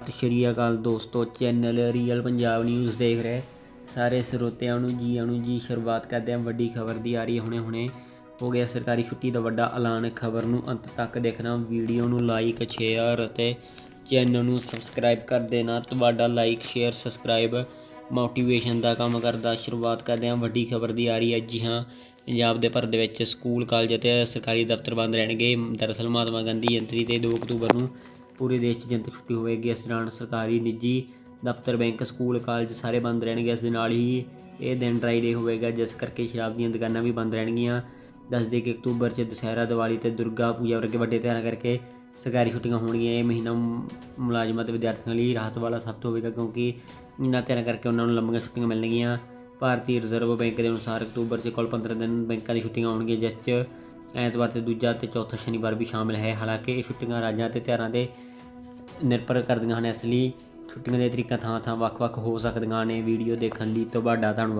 ਸਤਿ ਸ਼੍ਰੀ ਅਕਾਲ ਦੋਸਤੋ, channel real Punjab news ਦੇਖ ਰਹੇ। ਸਾਰੇ ਸਰੋਤਿਆਂ ਨੂੰ ਜੀ ਨੂੰ ਜੀ ਸ਼ੁਰੂਆਤ ਕਰਦੇ ਹਾਂ। ਵੱਡੀ ਖਬਰ ਦੀ ਆ ਰਹੀ ਹੈ ਹੁਣੇ ਹੁਣੇ। ਹੋ ਗਿਆ ਸਰਕਾਰੀ ਛੁੱਟੀ ਦਾ ਵੱਡਾ ਐਲਾਨ। ਖਬਰ ਨੂੰ ਅੰਤ ਤੱਕ ਦੇਖਣਾ, ਵੀਡੀਓ ਨੂੰ ਲਾਈਕ ਸ਼ੇਅਰ ਅਤੇ ਚੈਨਲ ਨੂੰ ਸਬਸਕ੍ਰਾਈਬ ਕਰ ਦੇਣਾ। ਤੁਹਾਡਾ ਲਾਈਕ ਸ਼ੇਅਰ ਸਬਸਕ੍ਰਾਈਬ ਮੋਟੀਵੇਸ਼ਨ ਦਾ ਕੰਮ ਕਰਦਾ। ਸ਼ੁਰੂਆਤ ਕਰਦੇ ਹਾਂ। ਵੱਡੀ ਖਬਰ ਦੀ ਆ ਰਹੀ ਹੈ ਜੀ ਹਾਂ। ਪੰਜਾਬ ਦੇ ਭਰ ਦੇ ਵਿੱਚ ਸਕੂਲ, ਕਾਲਜ ਅਤੇ ਸਰਕਾਰੀ ਦਫ਼ਤਰ ਬੰਦ ਰਹਿਣਗੇ। ਦਰਅਸਲ ਮਹਾਤਮਾ ਗਾਂਧੀ ਜੰਤਰੀ ਤੇ 2 ਅਕਤੂਬਰ ਨੂੰ ਪੂਰੇ ਦੇਸ਼ 'ਚ ਜਨਤਕ ਛੁੱਟੀ ਹੋਵੇਗੀ। ਇਸ ਦੌਰਾਨ ਸਰਕਾਰੀ, ਨਿੱਜੀ ਦਫ਼ਤਰ, ਬੈਂਕ, ਸਕੂਲ, ਕਾਲਜ ਸਾਰੇ ਬੰਦ ਰਹਿਣਗੇ। ਇਸ ਦੇ ਨਾਲ ਹੀ ਇਹ ਦਿਨ ਡਰਾਈ ਡੇ ਹੋਵੇਗਾ, ਜਿਸ ਕਰਕੇ ਸ਼ਰਾਬ ਦੀਆਂ ਦੁਕਾਨਾਂ ਵੀ ਬੰਦ ਰਹਿਣਗੀਆਂ। ਦੱਸ ਦੇ ਕਿ ਅਕਤੂਬਰ 'ਚ ਦੁਸਹਿਰਾ, ਦੀਵਾਲੀ ਤੇ ਦੁਰਗਾ ਪੂਜਾ ਵਰਗੇ ਵੱਡੇ ਤਿਉਹਾਰਾਂ ਕਰਕੇ ਸਰਕਾਰੀ ਛੁੱਟੀਆਂ ਹੋਣਗੀਆਂ। ਇਹ ਮਹੀਨਾ ਮੁਲਾਜ਼ਮਾਂ ਤੇ ਵਿਦਿਆਰਥੀਆਂ ਲਈ ਰਾਹਤ ਵਾਲਾ ਸਾਬਤ ਹੋਵੇਗਾ, ਕਿਉਂਕਿ ਇਹਨਾਂ ਤਿਉਹਾਰਾਂ ਕਰਕੇ ਉਹਨਾਂ ਨੂੰ ਲੰਬੀਆਂ ਛੁੱਟੀਆਂ ਮਿਲਣਗੀਆਂ। ਭਾਰਤੀ ਰਿਜ਼ਰਵ ਬੈਂਕ ਦੇ ਅਨੁਸਾਰ ਅਕਤੂਬਰ 'ਚ ਕੁੱਲ 15 ਦਿਨ ਬੈਂਕਾਂ ਦੀ ਛੁੱਟੀਆਂ ਹੋਣਗੀਆਂ, ਜਿਸ 'ਚ ਐਤਵਾਰ ਤੇ ਦੂਜਾ ਤੇ ਚੌਥਾ ਸ਼ਨੀਵਾਰ ਵੀ ਸ਼ਾਮਿਲ ਹੈ। ਹਾਲਾਂਕਿ ਇਹ ਛੁੱਟੀਆਂ ਰਾਜਾਂ ਤੇ ਤਿਉਹਾਰਾਂ ਤੇ ਨਿਰਭਰ ਕਰਦੀਆਂ ਹਨ, ਇਸ ਲਈ ਛੁੱਟੀਆਂ ਦੇ ਤਰੀਕਾਂ ਥਾਂ ਥਾਂ ਵੱਖ-ਵੱਖ ਹੋ ਸਕਦੀਆਂ ਨੇ, ਵੀਡੀਓ ਦੇਖਣ ਲਈ, ਤੁਹਾਡਾ ਧੰਨਵਾਦ।